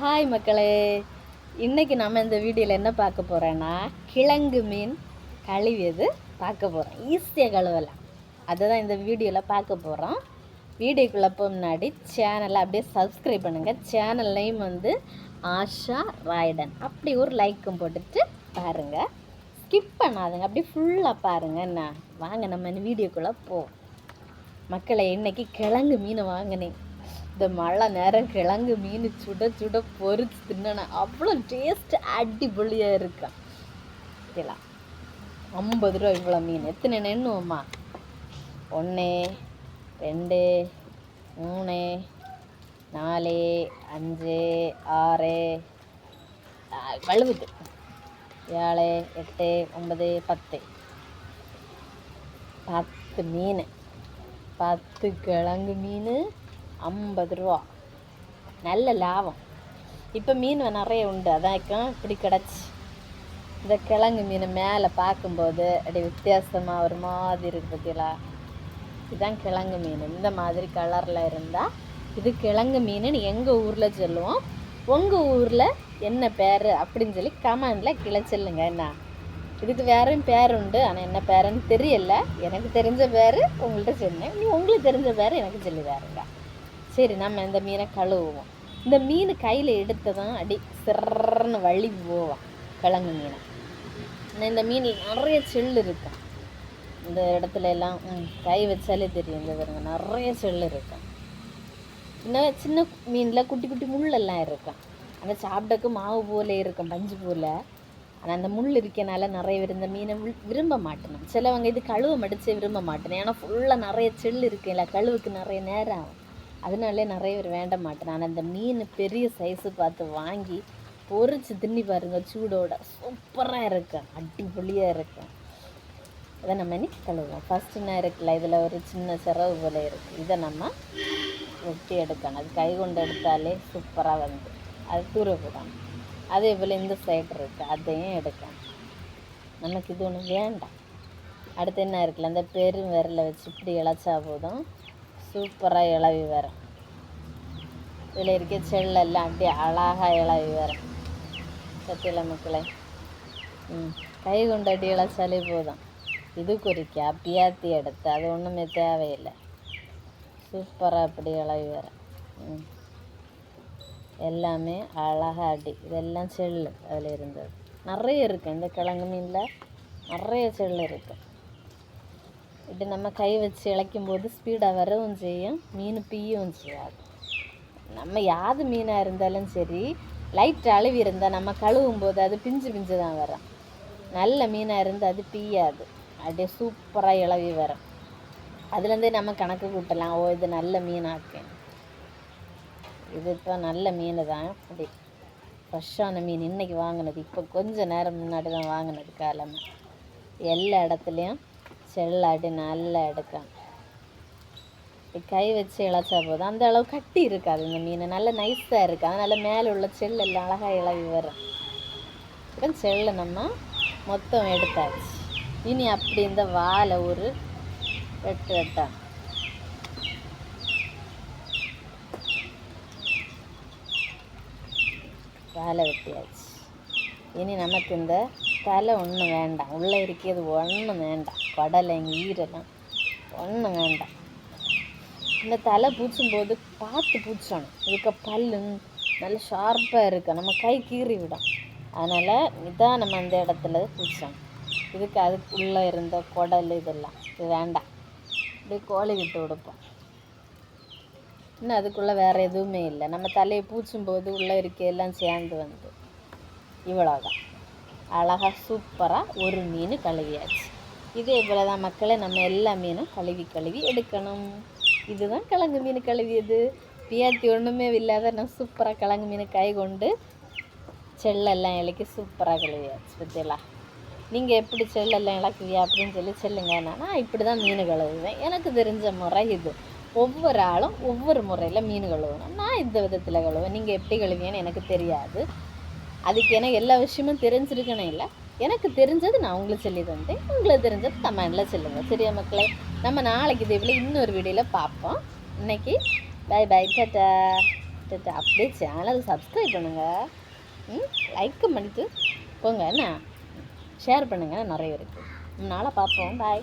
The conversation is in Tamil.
ஹாய் மக்களே. இன்றைக்கி நம்ம இந்த வீடியோவில் என்ன பார்க்க போகிறோன்னா கிழங்கு மீன் கழுவியது பார்க்க போகிறோம் ஈஸியாக கழுவலாம். அதை தான் இந்த வீடியோவில் பார்க்க போகிறோம் வீடியோக்குள்ளே போக முன்னாடி சேனலை அப்படியே சப்ஸ்கிரைப் பண்ணுங்கள் சேனல் நேம் வந்து ஆஷா ராய்டன். அப்படி ஒரு லைக்கும் போட்டுட்டு பாருங்கள் ஸ்கிப் பண்ணாதுங்க. அப்படியே ஃபுல்லாக பாருங்கள் என்ன? வாங்க நம்ம இந்த வீடியோக்குள்ளே போவோம். மக்களை இன்றைக்கி கிழங்கு மீன் வாங்கினேன். இந்த மழை நேரம் கிழங்கு மீன் சுட சுட பொறிச்சு தின்னன அவ்வளோ டேஸ்ட் அடிபொலியாக இருக்கும் சரிங்களா ஐம்பது ரூபா இவ்வளோ மீன். எத்தனை நின்னுவோம்மா ஒன்று ரெண்டு மூணு நாலு அஞ்சு ஆறு ஆ, வழுவுது. ஏழு எட்டு ஒன்பது பத்து. பத்து மீன். பத்து கிழங்கு மீன். ஐம்பது ரூபா. நல்ல லாபம். இப்போ மீன் நிறைய உண்டு. அதான் இப்படி கிடச்சி. இந்த கிழங்கு மீன் மேலே பார்க்கும்போது அப்படி வித்தியாசமாக ஒரு மாதிரி இருக்குது பார்த்தீங்களா இதுதான் கிழங்கு மீன். இந்த மாதிரி கலரில் இருந்தால் இது கிழங்கு மீனுன்னு எங்கள் ஊரில் சொல்லுவோம். உங்கள் ஊரில் என்ன பேர் அப்படின்னு சொல்லி கமெண்டில் கீழே சொல்லுங்க என்ன. இதுக்கு வேறையும் பேர் உண்டு. ஆனால் என்ன பேருன்னு தெரியல. எனக்கு தெரிஞ்ச பேர் உங்கள்கிட்ட சொன்னேன். நீ உங்களுக்கு தெரிஞ்ச பேர் எனக்கு சொல்லி வேறுங்க சரி நம்ம இந்த மீனை கழுவுவோம். இந்த மீன் கையில் எடுத்ததும் அடி சிறன்னு வழி போவோம் கிழங்கு மீனை. ஆனால் இந்த மீனில் நிறைய செல் இருக்கும். இந்த இடத்துல எல்லாம் கை வச்சாலே தெரியும். இந்த பாருங்க நிறைய செல் இருக்கும். இன்னும் சின்ன மீனில் குட்டி குட்டி முள்ளெல்லாம் இருக்கும். அந்த சாப்பிடக்கு மாவு போல இருக்கும் பஞ்சு போல. ஆனால் அந்த முள் இருக்கனால நிறைய பேர் இந்த மீனை விரும்ப மாட்டணும். சிலவங்க இது கழுவ மடிச்சே விரும்ப மாட்டேன் ஏன்னா ஃபுல்லாக நிறைய செல் இருக்குல்ல கழுவுக்கு நிறைய நேரம் ஆகும். அதனாலே நிறைய பேர் வேண்ட மாட்டேன். ஆனால் இந்த மீன் பெரிய சைஸு பார்த்து வாங்கி பொறிச்சு தின்னி பாருங்கள் சூடோட. சூப்பராக இருக்கும். அடிப்பொலியாக இருக்கும். இதை நம்ம இன்னைக்கு கழுவுவோம்? ஃபஸ்ட்டு என்ன இருக்குல்ல இதில் ஒரு சின்ன சிறகு போல இருக்குது இதை நம்ம வெட்டி எடுக்கணும். அது கை கொண்டு எடுத்தாலே சூப்பராக வந்து. அது தூர போடணும். அதே போல் இந்த சைடு இருக்குது அதையும் எடுக்கணும். நமக்கு இது ஒன்று வேண்டாம். அடுத்து என்ன இருக்குல்ல அந்த பெரும் விரலை வச்சு இப்படி இழைச்சா போதும். சூப்பராக இளவி வரும் இதில் இருக்க செல்லெல்லாம் அப்படியே அழகாக இளவி வரும் சத்தியில மக்களை. ம் கை கொண்டு அடி இழைச்சாலே போதும். இது குறிக்க பியாத்தி எடுத்து அது ஒன்றுமே தேவையில்லை. சூப்பராக அப்படி இளவி வரும் ம். எல்லாமே அழகாக அடி. இதெல்லாம் செல்லு அதில் இருந்தது. நிறைய இருக்குது இந்த கிழங்கு மீனில் நிறைய செல்லு இருக்குது இப்படி நம்ம கை வச்சு இழைக்கும் போது ஸ்பீடாக வரவும் செய்யும் மீன் பீயவும் செய்யாது. நம்ம யாது மீனாக இருந்தாலும் சரி லைட் அழுவி இருந்தால் நம்ம கழுவும் போது அது பிஞ்சு பிஞ்சு தான் வரும். நல்ல மீனாக இருந்தால் அது பீயாது அப்படியே சூப்பராக இளவி வரும். அதுலேருந்தே நம்ம கணக்கு கூட்டலாம் ஓ இது நல்ல மீனாக்கு. இது இப்போ நல்ல மீன் தான். அப்படி ஃப்ரெஷ்ஷான மீன் இன்றைக்கி வாங்கினது இப்போ கொஞ்ச நேரம் முன்னாடி தான் வாங்கினது காலமே. எல்லா இடத்துலையும் செல்லாட்டி நல்லா எடுக்கணும் கை வச்சு இழைச்சா போதும். அந்த அளவு கட்டி இருக்காது இந்த மீன். நல்ல நைஸாக இருக்குது அதனால் மேலே உள்ள செல் எல்லாம் அழகாக இளவி வரும். இப்போ செல்லை நம்ம மொத்தம் எடுத்தாச்சு. இனி அப்படி இந்த வாழை ஒரு வெட்டு வெட்டா. வாழை வெட்டியாச்சு. இனி நமக்கு இந்த தலை ஒன்றும் வேண்டாம். உள்ளே இருக்கிறது ஒன்றும் வேண்டாம். குடலை ஈரெல்லாம் ஒன்றும் வேண்டாம். இந்த தலை பூச்சும் போது பார்த்து பூச்சணும். இதுக்கு பல்லு நல்ல ஷார்ப்பாக இருக்கு. நம்ம கை கீறி விடும். அதனால் இதான் நம்ம அந்த இடத்துல பூச்சணும். இதுக்கு அதுக்குள்ளே இருந்த குடல் இதெல்லாம். இது வேண்டாம். இப்படி கோழி விட்டு கொடுப்போம். இன்னும் அதுக்குள்ளே வேறு எதுவுமே இல்லை. நம்ம தலையை பூச்சும் போது உள்ளே இருக்க எல்லாம் சேர்ந்து வந்து. இவ்வளோதான் அழகாக சூப்பராக ஒரு மீன் கழுவியாச்சு. இதே போல் தான் மக்களை நம்ம எல்லா மீனும் கழுவி கழுவி எடுக்கணும். இதுதான் கிழங்கு மீன் கழுவியது. பியாத்தி ஒன்றுமே இல்லாத நான் சூப்பராக கிழங்கு மீன் கை கொண்டு செல்லெல்லாம் இலக்கி சூப்பராக கழுவியாச்சு பற்றியெல்லாம் நீங்கள் எப்படி செல்லெல்லாம் இழக்குவியா அப்படின்னு சொல்லி சொல்லுங்க. நான் இப்படி தான் மீன் கழுவுவேன். எனக்கு தெரிஞ்ச முறை இது. ஒவ்வொரு ஆளும் ஒவ்வொரு முறையில் மீன் கழுவணும். நான் இந்த விதத்தில் கழுவேன் நீங்கள் எப்படி கழுவியன்னு எனக்கு தெரியாது. அதுக்கு ஏன்னா எல்லா விஷயமும் தெரிஞ்சிருக்கணும் இல்லை? எனக்கு தெரிஞ்சது நான் உங்களுக்கு சொல்லி தந்தேன் உங்களுக்கு தெரிஞ்சது கமெண்டில் சொல்லுங்கள் சரியா மக்களே? நம்ம நாளைக்கு இதே இன்னொரு வீடியோவில் பார்ப்போம். இன்னைக்கு பை பை டாட்டா டாட்டா. அப்படியே சேனல் சப்ஸ்கிரைப் பண்ணுங்கள் ம் லைக்கும் பண்ணிட்டு போங்க. என்ன? ஷேர் பண்ணுங்கள் நிறைய இருக்குது நாளை பார்ப்போம். பாய்